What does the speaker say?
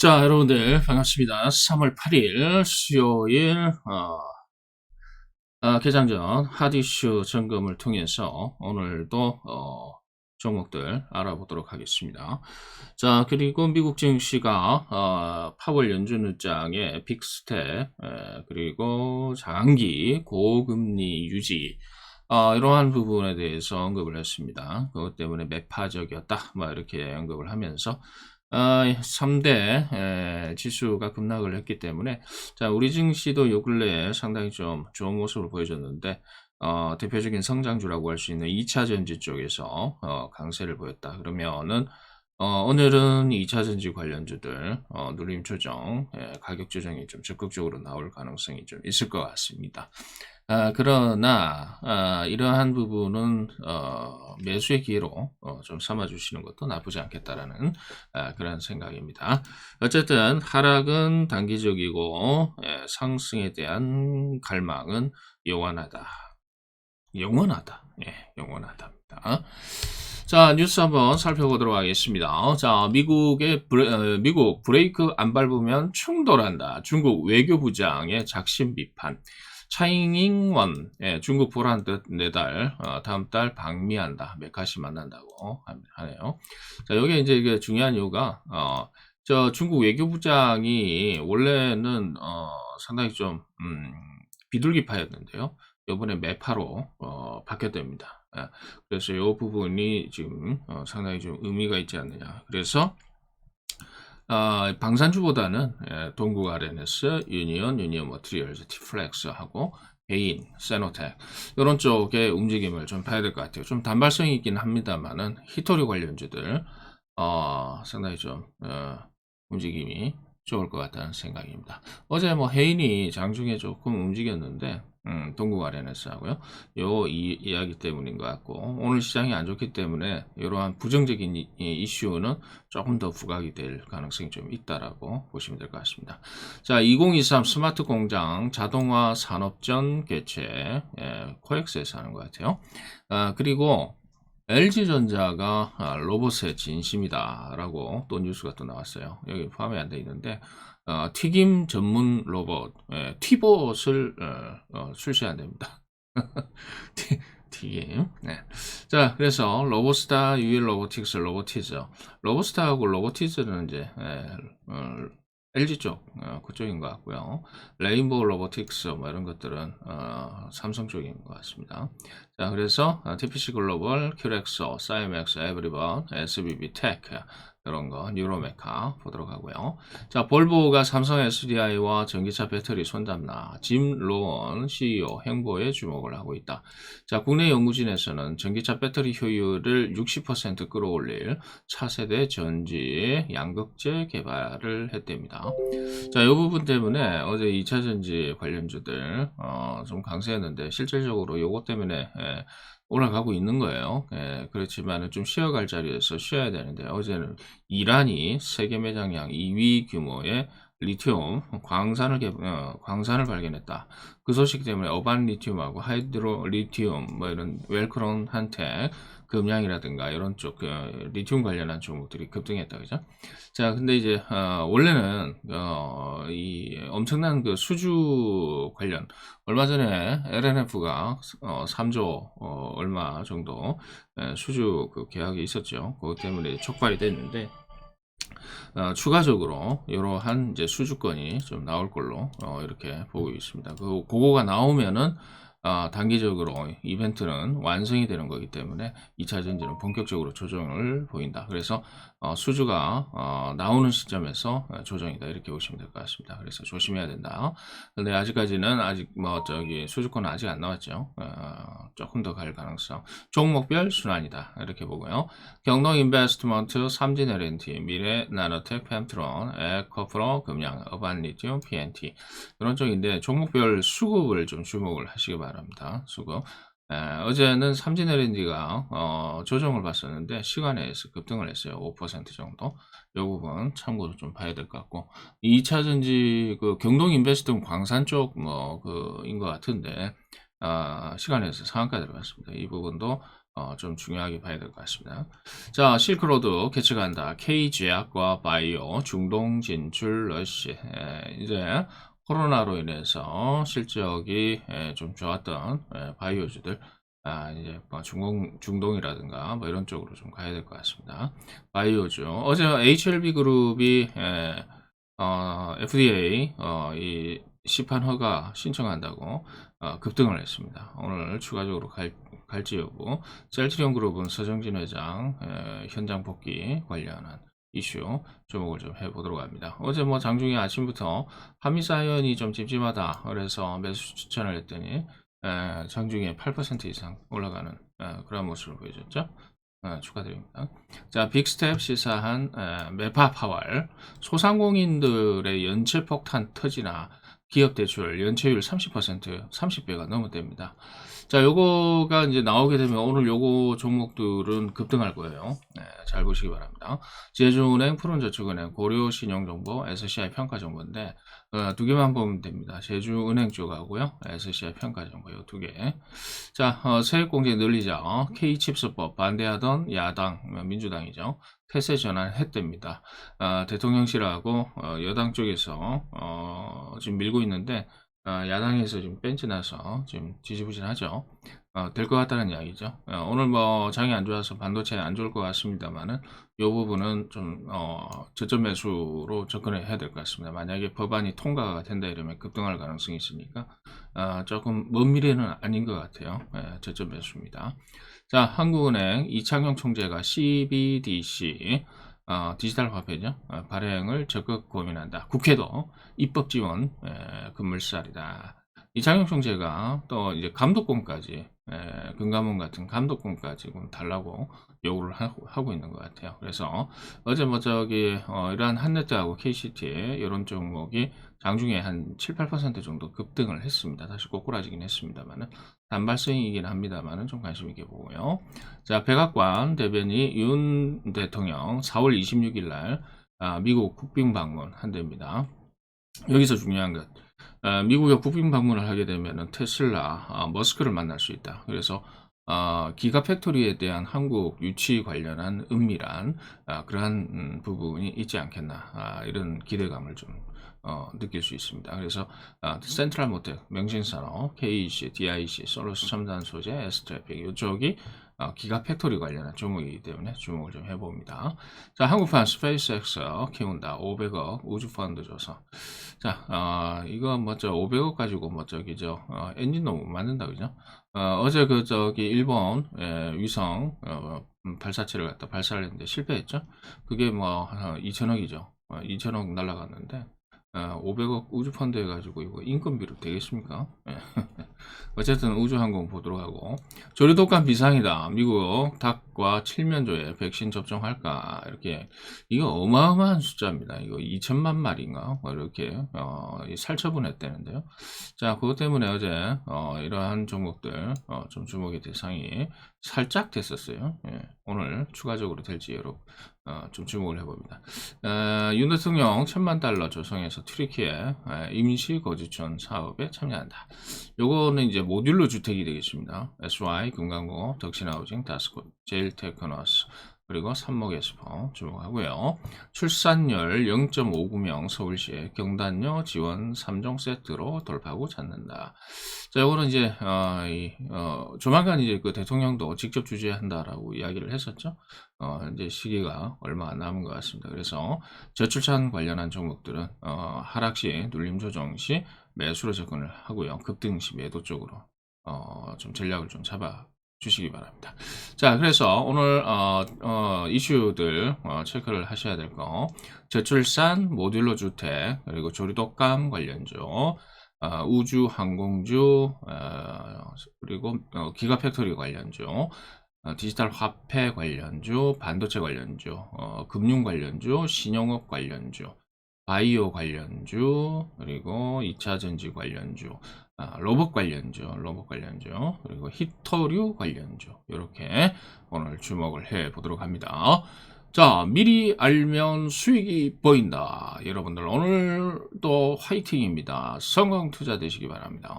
자, 여러분들 반갑습니다. 3월 8일 수요일 어, 어, 개장 전 핫이슈 점검을 통해서 오늘도 어, 종목들 알아보도록 하겠습니다. 자, 그리고 미국 증시가 어, 파월 연준 의장의 빅스텝 에, 그리고 장기 고금리 유지 어, 이러한 부분에 대해서 언급을 했습니다. 그것 때문에 매파적이었다. 뭐 이렇게 언급을 하면서 어, 3대 에, 지수가 급락을 했기 때문에 자 우리 증시도 요 근래에 상당히 좀 좋은 모습을 보여줬는데 어, 대표적인 성장주라고 할 수 있는 2차 전지 쪽에서 어, 강세를 보였다. 그러면은 어, 오늘은 2차 전지 관련주들 어, 누림 조정, 예, 가격 조정이 좀 적극적으로 나올 가능성이 좀 있을 것 같습니다. 아, 그러나 아, 이러한 부분은 어, 매수의 기회로 어, 좀 삼아주시는 것도 나쁘지 않겠다라는 아, 그런 생각입니다. 어쨌든 하락은 단기적이고 예, 상승에 대한 갈망은 영원하다. 영원하다. 예, 영원하답니다. 자, 뉴스 한번 살펴보도록 하겠습니다. 자, 미국의 브레, 어, 미국 브레이크 안 밟으면 충돌한다. 중국 외교부장의 작심 비판. 차잉잉원 예, 중국 보란 듯 내달 어, 다음 달 방미한다 메카시 만난다고 하네요. 자 여기 이제 이게 중요한 이유가 어, 저 중국 외교부장이 원래는 어, 상당히 좀 음, 비둘기파였는데요. 이번에 매파로 어, 바뀌었답니다. 예, 그래서 이 부분이 지금 어, 상당히 좀 의미가 있지 않느냐. 그래서 어, 방산주보다는 예, 동국 RNS, 유니온, 유니온 머트리얼즈, 티플렉스하고 베인, 세노텍 이런 쪽의 움직임을 좀 봐야 될 것 같아요. 좀 단발성이 있긴 합니다만은 히토리 관련주들 어, 상당히 좀 어, 움직임이 좋을 것 같다는 생각입니다. 어제 뭐 해인이 장중에 조금 움직였는데 음, 동국 아레네스 하고요. 요 이, 이야기 때문인 것 같고 오늘 시장이 안 좋기 때문에 이러한 부정적인 이, 이, 이슈는 조금 더 부각이 될 가능성이 좀 있다라고 보시면 될 것 같습니다. 자, 2023 스마트 공장 자동화 산업전 개최 예, 코엑스에서 하는 것 같아요. 아, 그리고 LG전자가 아, 로봇의 진심이다 라고 또 뉴스가 또 나왔어요. 여기 포함이 안 돼 있는데 어, 튀김 전문 로봇 예, 티봇을 어, 어, 출시한답니다. 튀김. 네. 자, 그래서 로봇스타, 유일 로보틱스, 로보티즈. 로봇스타하고 로보티즈는 이제 예, 어, LG 쪽 어, 그쪽인 것 같고요. 레인보우 로보틱스 뭐 이런 것들은 어, 삼성 쪽인 것 같습니다. 자, 그래서 어, TPC 글로벌, 큐렉소, 사이맥스, 에브리번, SBB 테크 이런 거 뉴로메카 보도록 하고요. 자, 볼보가 삼성 SDI와 전기차 배터리 손잡나 짐 로원 CEO 행보에 주목을 하고 있다. 자, 국내 연구진에서는 전기차 배터리 효율을 60% 끌어올릴 차세대 전지 양극재 개발을 했답니다. 자, 이 부분 때문에 어제 2차 전지 관련주들 어, 좀 강세했는데 실질적으로 요것 때문에 예, 올라가고 있는 거예요. 예, 그렇지만 좀 쉬어갈 자리에서 쉬어야 되는데 어제는 이란이 세계 매장량 2위 규모의 리튬 광산을 개, 어, 광산을 발견했다. 그 소식 때문에 어반 리튬하고 하이드로 리튬 뭐 이런 웰크론 한테 금양이라든가 이런 쪽그 리튬 관련한 종목들이 급등했다 그죠? 자, 근데 이제 어, 원래는 어, 이 엄청난 그 수주 관련 얼마 전에 LNF가 어, 3조 어, 얼마 정도 에, 수주 그 계약이 있었죠. 그것 때문에 촉발이 됐는데 어, 추가적으로 이러한 이제 수주권이 좀 나올 걸로 어, 이렇게 보고 있습니다. 그 그거가 나오면은 어, 단기적으로 이벤트는 완성이 되는 거기 때문에 2차 전지는 본격적으로 조정을 보인다. 그래서 어, 수주가 어, 나오는 시점에서 조정이다 이렇게 보시면 될 것 같습니다. 그래서 조심해야 된다. 근데 아직까지는 아직 뭐 저기 수주권은 아직 안 나왔죠. 어, 조금 더 갈 가능성. 종목별 순환이다 이렇게 보고요. 경동 인베스트먼트, 삼진 LNT, 미래 나노텍, 펜트론, 에코프로, 금양, 어반리튬, PNT 이런 쪽인데 종목별 수급을 좀 주목을 하시기 바랍니다. 수급. 에, 어제는 삼진 LNG가 어, 조정을 봤었는데 시간에 의해서 급등을 했어요. 5% 정도. 이 부분 참고로 좀 봐야 될 것 같고 2차 전지 그 경동 인베스트 광산 쪽 뭐 그인 것 같은데 어, 시간에서 상한가 들어갔습니다. 이 부분도 어, 좀 중요하게 봐야 될 것 같습니다. 자, 실크로드 개최간다. K제약과 바이오 중동 진출 러시. 에, 이제 코로나로 인해서 실적이 에, 좀 좋았던 에, 바이오주들 아, 이제 뭐 중동, 중동이라든가 뭐 이런 쪽으로 좀 가야 될 것 같습니다. 바이오주. 어제 HLB 그룹이 에, 어, FDA 어, 이 시판 허가 신청한다고 어, 급등을 했습니다. 오늘 추가적으로 갈, 갈지 여부. 셀트리온 그룹은 서정진 회장 에, 현장 복귀 관련한 이슈 주목을 좀 해보도록 합니다. 어제 뭐 장중에 아침부터 한미사연이 좀 찜찜하다 그래서 매수 추천을 했더니 에, 장중에 8% 이상 올라가는 에, 그런 모습을 보여줬죠. 에, 축하드립니다. 자, 빅스텝 시사한 에, 메파 파월 소상공인들의 연체 폭탄 터지나 기업 대출 연체율 30% 30배가 넘어됩니다. 자, 요거가 이제 나오게 되면 오늘 요거 종목들은 급등할 거예요. 네, 잘 보시기 바랍니다. 제주은행, 푸른저축은행, 고려신용정보, SCI 평가정보인데 어, 두 개만 보면 됩니다. 제주은행 쪽하고요, SCI 평가정보 요두 개. 자, 어, 세액공제 늘리자. K칩스법 반대하던 야당 어, 민주당이죠. 태세 전환했답니다. 아, 대통령실하고 어, 여당 쪽에서 어, 지금 밀고 있는데 어, 야당에서 지금 벤치 나서 지금 지지부진하죠. 어, 될 것 같다는 이야기죠. 어, 오늘 뭐 장이 안 좋아서 반도체 안 좋을 것 같습니다만은 이 부분은 좀 어, 저점 매수로 접근해야 될 것 같습니다. 만약에 법안이 통과가 된다 이러면 급등할 가능성이 있으니까 어, 조금 먼 미래는 아닌 것 같아요. 예, 저점 매수입니다. 자, 한국은행 이창용 총재가 CBDC 어, 디지털 화폐죠. 어, 발행을 적극 고민한다. 국회도 입법 지원 에, 급물살이다. 이창용 총재가 또 이제 감독권까지 에, 금감원 같은 감독권까지 달라고 요구를 하고, 있는 것 같아요. 그래서 어제 뭐 저기 어, 이러한 한네트하고 KCT 이런 종목이 장중에 한 7, 8% 정도 급등을 했습니다. 다시 꼬꾸라지긴 했습니다만은 단발성이긴 합니다만은 좀 관심 있게 보고요. 자, 백악관 대변인 윤 대통령 4월 26일 날 아, 미국 국빈 방문 한답니다. 여기서 중요한 것. 아, 미국에 국빈 방문을 하게 되면 테슬라, 아, 머스크를 만날 수 있다. 그래서 어, 기가 팩토리에 대한 한국 유치 관련한 은밀한 아, 그러한 음, 부분이 있지 않겠나 아, 이런 기대감을 좀 어, 느낄 수 있습니다. 그래서 아, 센트럴 모텍, 명진산업, KEC, DIC, 솔루스 첨단 소재, S트래픽 이쪽이 어, 기가 팩토리 관련한 종목이기 때문에 주목을 좀 해봅니다. 자, 한국판 스페이스X 키운다 500억 우주펀드 줘서 자, 어, 이거 뭐저 500억 가지고 뭐 저기 저 어, 엔진도 못 만든다 그죠? 어, 제 그 저기 일본 예, 위성 어, 음, 발사체를 갖다 발사를 했는데 실패했죠. 그게 뭐 2천억이죠. 어, 2천억 날라갔는데 어, 500억 우주 펀드 해가지고 이거 인건비로 되겠습니까? 예. 어쨌든 우주항공 보도록 하고 조류 독감 비상이다. 미국 닭과 칠면조에 백신 접종할까 이렇게 이거 어마어마한 숫자입니다. 이거 2천만 마리인가 뭐 이렇게 어, 살처분했다는데요. 자 그것 때문에 어제 어, 이러한 종목들 어, 좀 주목의 대상이 살짝 됐었어요. 예. 오늘 추가적으로 될지 여러분 어, 좀 주목을 해봅니다. 어, 윤 대통령 천만 달러 조성해서 튀르키예 임시 거주촌 사업에 참여한다. 요거 는 이제 모듈러 주택이 되겠습니다. SY, 금강고, 덕신하우징, 다스코, 제일테크너스, 그리고 삼목에스포 주목하고요. 출산율 0.59명 서울시에 경단료 지원 3종 세트로 돌파구 찾는다. 자, 이거는 이제 어, 이, 어, 조만간 이제 그 대통령도 직접 주재한다라고 이야기를 했었죠. 어, 이제 시기가 얼마 안 남은 것 같습니다. 그래서 저출산 관련한 종목들은 어, 하락 시 눌림 조정 시 매수로 접근을 하고요. 급등 시 매도 쪽으로 어, 좀 전략을 좀 잡아 주시기 바랍니다. 자, 그래서 오늘 어, 어, 이슈들 어, 체크를 하셔야 될 거. 저출산, 모듈러 주택, 그리고 조리독감 관련주, 어, 우주 항공주, 어, 그리고 어, 기가 팩토리 관련주, 어, 디지털 화폐 관련주, 반도체 관련주, 어, 금융 관련주, 신용업 관련주, 바이오 관련주, 그리고 2차 전지 관련주, 아, 로봇 관련주, 로봇 관련주, 그리고 히터류 관련주, 이렇게 오늘 주목을 해 보도록 합니다. 자, 미리 알면 수익이 보인다. 여러분들 오늘도 화이팅입니다. 성공 투자 되시기 바랍니다.